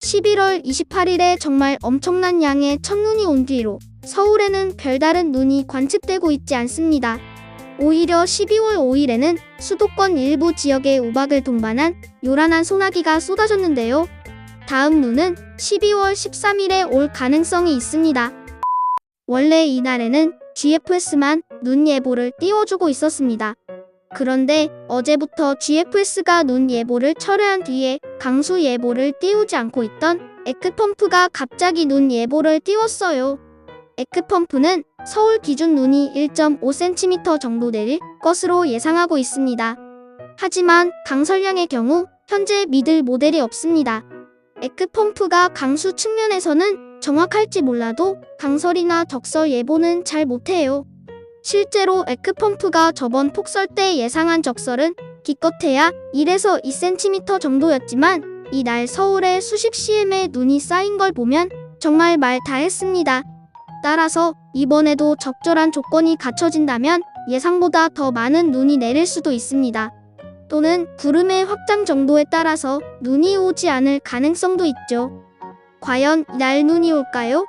11월 28일에 정말 엄청난 양의 첫눈이 온 뒤로 서울에는 별다른 눈이 관측되고 있지 않습니다. 오히려 12월 5일에는 수도권 일부 지역에 우박을 동반한 요란한 소나기가 쏟아졌는데요. 다음 눈은 12월 13일에 올 가능성이 있습니다. 원래 이날에는 GFS만 눈 예보를 띄워주고 있었습니다. 그런데 어제부터 GFS가 눈 예보를 철회한 뒤에 강수 예보를 띄우지 않고 있던 에크펌프가 갑자기 눈 예보를 띄웠어요. 에크펌프는 서울 기준 눈이 1.5cm 정도 내릴 것으로 예상하고 있습니다. 하지만 강설량의 경우 현재 믿을 모델이 없습니다. 에크펌프가 강수 측면에서는 정확할지 몰라도 강설이나 적설 예보는 잘 못해요. 실제로 에크펌프가 저번 폭설 때 예상한 적설은 기껏해야 1에서 2cm 정도였지만 이날 서울에 수십 cm의 눈이 쌓인 걸 보면 정말 말 다 했습니다. 따라서 이번에도 적절한 조건이 갖춰진다면 예상보다 더 많은 눈이 내릴 수도 있습니다. 또는 구름의 확장 정도에 따라서 눈이 오지 않을 가능성도 있죠. 과연 이날 눈이 올까요?